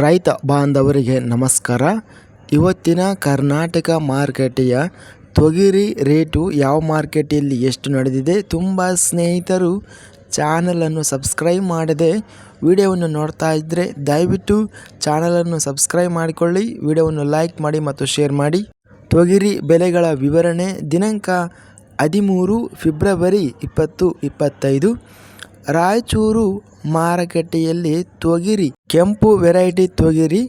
ರೈತ ಬಾಂಧವರಿಗೆ ನಮಸ್ಕಾರ. ಇವತ್ತಿನ ಕರ್ನಾಟಕ ಮಾರುಕಟ್ಟೆಯ ತೊಗರಿ ರೇಟು ಯಾವ ಮಾರ್ಕೆಟಲ್ಲಿ ಎಷ್ಟು ನಡೆದಿದೆ ತುಂಬ ಸ್ನೇಹಿತರು ಚಾನಲನ್ನು ಸಬ್ಸ್ಕ್ರೈಬ್ ಮಾಡದೆ ವಿಡಿಯೋವನ್ನು ನೋಡ್ತಾ ಇದ್ದರೆ ದಯವಿಟ್ಟು ಚಾನಲನ್ನು ಸಬ್ಸ್ಕ್ರೈಬ್ ಮಾಡಿಕೊಳ್ಳಿ, ವಿಡಿಯೋವನ್ನು ಲೈಕ್ ಮಾಡಿ ಮತ್ತು ಶೇರ್ ಮಾಡಿ. ತೊಗರಿ ಬೆಲೆಗಳ ವಿವರಣೆ ದಿನಾಂಕ ಹದಿಮೂರು ಫೆಬ್ರವರಿ ಇಪ್ಪತ್ತು ಇಪ್ಪತ್ತೈದು. ರಾಯಚೂರು ಮಾರುಕಟ್ಟೆಯಲ್ಲಿ ತೊಗರಿ, ಕೆಂಪು ವೆರೈಟಿ ತೊಗರಿ,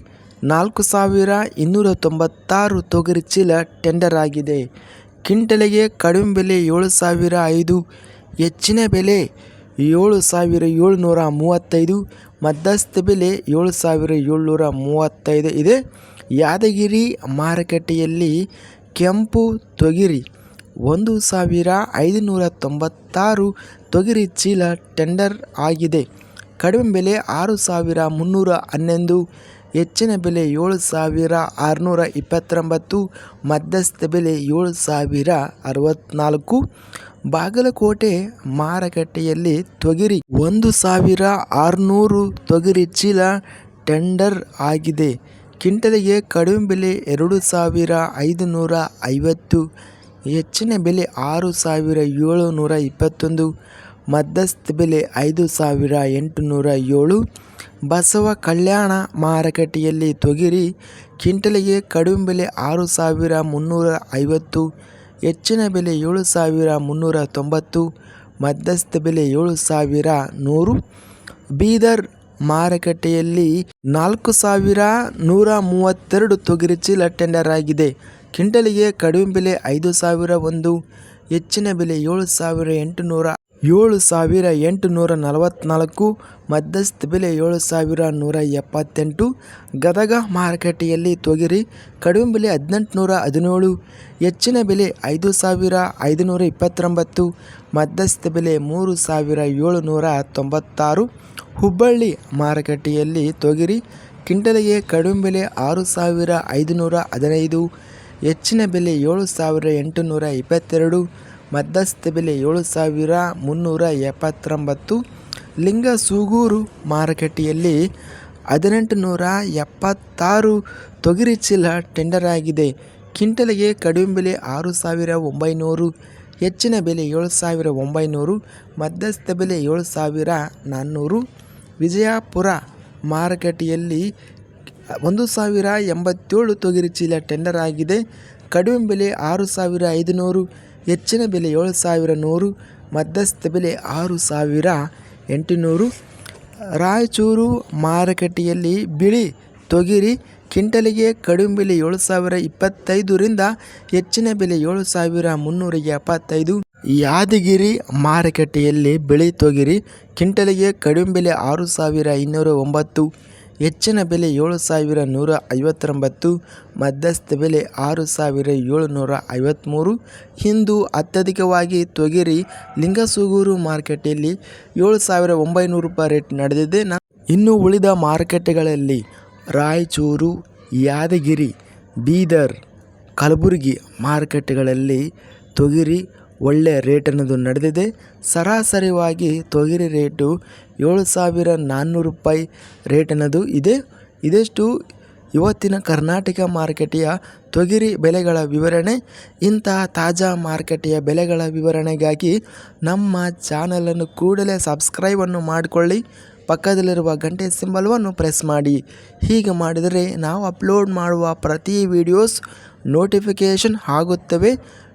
ನಾಲ್ಕು ಸಾವಿರ ಇನ್ನೂರ ತೊಂಬತ್ತಾರು ತೊಗರಿ ಚೀಲ ಟೆಂಡರ್ ಆಗಿದೆ. ಕ್ವಿಂಟಲಿಗೆ ಕಡಿಮೆ ಬೆಲೆ ಏಳು ಸಾವಿರ ಐದು, ಹೆಚ್ಚಿನ ಬೆಲೆ ಏಳು ಸಾವಿರ ಏಳುನೂರ ಮೂವತ್ತೈದು, ಮಧ್ಯಸ್ಥ ಬೆಲೆ ಏಳು ಸಾವಿರ ಏಳ್ನೂರ ಮೂವತ್ತೈದು ಇದೆ. ಯಾದಗಿರಿ ಮಾರುಕಟ್ಟೆಯಲ್ಲಿ ಕೆಂಪು ತೊಗರಿ ಒಂದು ಸಾವಿರ ಐದುನೂರ ತೊಂಬತ್ತಾರು ತೊಗರಿ ಚೀಲ ಟೆಂಡರ್ ಆಗಿದೆ. ಕಡಿಮೆ ಬೆಲೆ ಆರು ಸಾವಿರ ಮುನ್ನೂರ ಹನ್ನೊಂದು, ಹೆಚ್ಚಿನ ಬೆಲೆ ಏಳು ಸಾವಿರ ಆರುನೂರ ಇಪ್ಪತ್ತೊಂಬತ್ತು, ಮಧ್ಯಸ್ಥ ಬೆಲೆ ಏಳು ಸಾವಿರ ಅರವತ್ತ್ನಾಲ್ಕು ಬಾಗಲಕೋಟೆ ಮಾರುಕಟ್ಟೆಯಲ್ಲಿ ತೊಗರಿ ಒಂದು ಸಾವಿರ ಆರುನೂರು ತೊಗರಿ ಚೀಲ ಟೆಂಡರ್ ಆಗಿದೆ. ಕಿಂಟಲಿಗೆ ಕಡಿಮೆ ಬೆಲೆ ಎರಡು ಸಾವಿರ ಐದುನೂರ ಐವತ್ತು. ಹೆಚ್ಚಿನ ಬೆಲೆ ಆರು ಸಾವಿರ ಏಳುನೂರ ಇಪ್ಪತ್ತೊಂದು, ಮಧ್ಯಸ್ಥ ಬೆಲೆ ಐದು ಸಾವಿರ ಎಂಟುನೂರ ಏಳು. ಬಸವ ಕಲ್ಯಾಣ ಮಾರುಕಟ್ಟೆಯಲ್ಲಿ ತೊಗರಿ ಕ್ವಿಂಟಲಿಗೆ ಕಡಿಮೆ ಬೆಲೆ ಆರು ಸಾವಿರ ಮುನ್ನೂರ ಐವತ್ತು, ಹೆಚ್ಚಿನ ಬೆಲೆ ಏಳು ಸಾವಿರ ಮುನ್ನೂರ ತೊಂಬತ್ತು, ಮಧ್ಯಸ್ಥ ಬೆಲೆ ಏಳು ಸಾವಿರ ನೂರು. ಬೀದರ್ ಮಾರುಕಟ್ಟೆಯಲ್ಲಿ ನಾಲ್ಕು ಸಾವಿರ ನೂರ ಮೂವತ್ತೆರಡು ತೊಗರಿ ಚೀಲ ಟೆಂಡರ್ ಆಗಿದೆ. ಕ್ವಿಂಟಲಿಗೆ ಕಡಿಮೆ ಬೆಲೆ ಐದು ಸಾವಿರ ಒಂದು, ಹೆಚ್ಚಿನ ಬೆಲೆ ಏಳು ಸಾವಿರ ಎಂಟುನೂರ, ಏಳು ಸಾವಿರ ಎಂಟುನೂರ ನಲವತ್ತ್ನಾಲ್ಕು ಮಧ್ಯಸ್ಥ ಬೆಲೆ ಏಳು ಸಾವಿರ ನೂರ ಎಪ್ಪತ್ತೆಂಟು. ಗದಗ ಮಾರುಕಟ್ಟೆಯಲ್ಲಿ ತೊಗರಿ ಕಡಿಮೆ ಬೆಲೆ ಹದಿನೆಂಟುನೂರ ಹದಿನೇಳು, ಹೆಚ್ಚಿನ ಬೆಲೆ ಐದು ಸಾವಿರ ಐದುನೂರ ಇಪ್ಪತ್ತೊಂಬತ್ತು, ಮಧ್ಯಸ್ಥ ಬೆಲೆ ಮೂರು ಸಾವಿರ ಏಳುನೂರ ತೊಂಬತ್ತಾರು. ಹುಬ್ಬಳ್ಳಿ ಮಾರುಕಟ್ಟೆಯಲ್ಲಿ ತೊಗರಿ ಕ್ವಿಂಟಲಿಗೆ ಕಡಿಮೆ ಬೆಲೆ ಆರು ಸಾವಿರ ಐದುನೂರ ಹದಿನೈದು ಹೆಚ್ಚಿನ ಬೆಲೆ ಏಳು ಸಾವಿರ ಎಂಟುನೂರ ಇಪ್ಪತ್ತೆರಡು, ಮಧ್ಯಸ್ಥ ಬೆಲೆ ಏಳು ಸಾವಿರ ಮುನ್ನೂರ ಎಪ್ಪತ್ತೊಂಬತ್ತು ಲಿಂಗಸೂಗೂರು ಮಾರುಕಟ್ಟೆಯಲ್ಲಿ ಹದಿನೆಂಟು ನೂರ ಎಪ್ಪತ್ತಾರು ತೊಗರಿ ಚೀಲ ಟೆಂಡರ್ ಆಗಿದೆ. ಕ್ವಿಂಟಲ್ಗೆ ಕಡಿಮೆ ಬೆಲೆ ಆರು ಸಾವಿರ ಒಂಬೈನೂರು, ಹೆಚ್ಚಿನ ಬೆಲೆ ಏಳು ಸಾವಿರ ಒಂಬೈನೂರು, ಮಧ್ಯಸ್ಥ ಬೆಲೆ ಏಳು ಸಾವಿರ ನಾನ್ನೂರು. ವಿಜಯಪುರ ಮಾರುಕಟ್ಟೆಯಲ್ಲಿ ಒಂದು ಸಾವಿರ ಎಂಬತ್ತೇಳು ತೊಗರಿ ಚೀಲ ಟೆಂಡರ್ ಆಗಿದೆ. ಕಡಿಮೆ ಬೆಲೆ ಆರು ಸಾವಿರ ಐದುನೂರು, ಹೆಚ್ಚಿನ ಬೆಲೆ ಏಳು ಸಾವಿರ ನೂರು, ಮಧ್ಯಸ್ಥ ಬೆಲೆ ಆರು ಸಾವಿರ ಎಂಟುನೂರು. ರಾಯಚೂರು ಮಾರುಕಟ್ಟೆಯಲ್ಲಿ ಬಿಳಿ ತೊಗರಿ ಕ್ವಿಂಟಲಿಗೆ ಕಡಿಮೆ ಬೆಲೆ ಏಳು ಸಾವಿರ ಇಪ್ಪತ್ತೈದರಿಂದ ಹೆಚ್ಚಿನ ಬೆಲೆ ಏಳು ಸಾವಿರ ಮುನ್ನೂರ ಎಪ್ಪತ್ತೈದು. ಯಾದಗಿರಿ ಮಾರುಕಟ್ಟೆಯಲ್ಲಿ ಬಿಳಿ ತೊಗರಿ ಕ್ವಿಂಟಲಿಗೆ ಕಡಿಮೆ ಬೆಲೆ ಆರು ಸಾವಿರ ಇನ್ನೂರ ಒಂಬತ್ತು. ಹೆಚ್ಚಿನ ಬೆಲೆ ಏಳು ಸಾವಿರ ನೂರ ಐವತ್ತೊಂಬತ್ತು, ಮಧ್ಯಸ್ಥ ಬೆಲೆ ಆರು ಸಾವಿರ ಏಳುನೂರ ಐವತ್ತ್ಮೂರು ಇಂದು ಅತ್ಯಧಿಕವಾಗಿ ತೊಗರಿ ಲಿಂಗಸೂಗೂರು ಮಾರುಕಟ್ಟೆಯಲ್ಲಿ ಏಳು ಸಾವಿರ ಒಂಬೈನೂರು ರೂಪಾಯಿ ರೇಟ್ ನಡೆದಿದೆ. ನ ಇನ್ನು ಉಳಿದ ಮಾರುಕಟ್ಟೆಗಳಲ್ಲಿ ರಾಯಚೂರು, ಯಾದಗಿರಿ, ಬೀದರ್, ಕಲಬುರಗಿ ಮಾರುಕಟ್ಟೆಗಳಲ್ಲಿ ತೊಗರಿ ಒಳ್ಳೆಯ ರೇಟ್ ಅನ್ನೋದು ನಡೆದಿದೆ. ಸರಾಸರಿವಾಗಿ ತೊಗರಿ ರೇಟು ಏಳು ಸಾವಿರ ನಾನ್ನೂರು ರೂಪಾಯಿ ರೇಟ್ ಅನ್ನೋದು ಇದೆ. ಇದೆಷ್ಟು ಇವತ್ತಿನ ಕರ್ನಾಟಕ ಮಾರುಕಟ್ಟೆಯ ತೊಗರಿ ಬೆಲೆಗಳ ವಿವರಣೆ. ಇಂತಹ ತಾಜಾ ಮಾರುಕಟ್ಟೆಯ ಬೆಲೆಗಳ ವಿವರಣೆಗಾಗಿ ನಮ್ಮ ಚಾನಲನ್ನು ಕೂಡಲೇ ಸಬ್ಸ್ಕ್ರೈಬನ್ನು ಮಾಡಿಕೊಳ್ಳಿ. ಪಕ್ಕದಲ್ಲಿರುವ ಗಂಟೆ ಸಿಂಬಲ್ವನ್ನು ಪ್ರೆಸ್ ಮಾಡಿ. ಹೀಗೆ ಮಾಡಿದರೆ ನಾವು ಅಪ್ಲೋಡ್ ಮಾಡುವ ಪ್ರತಿ ವಿಡಿಯೋಸ್ ನೋಟಿಫಿಕೇಷನ್ ಆಗುತ್ತವೆ.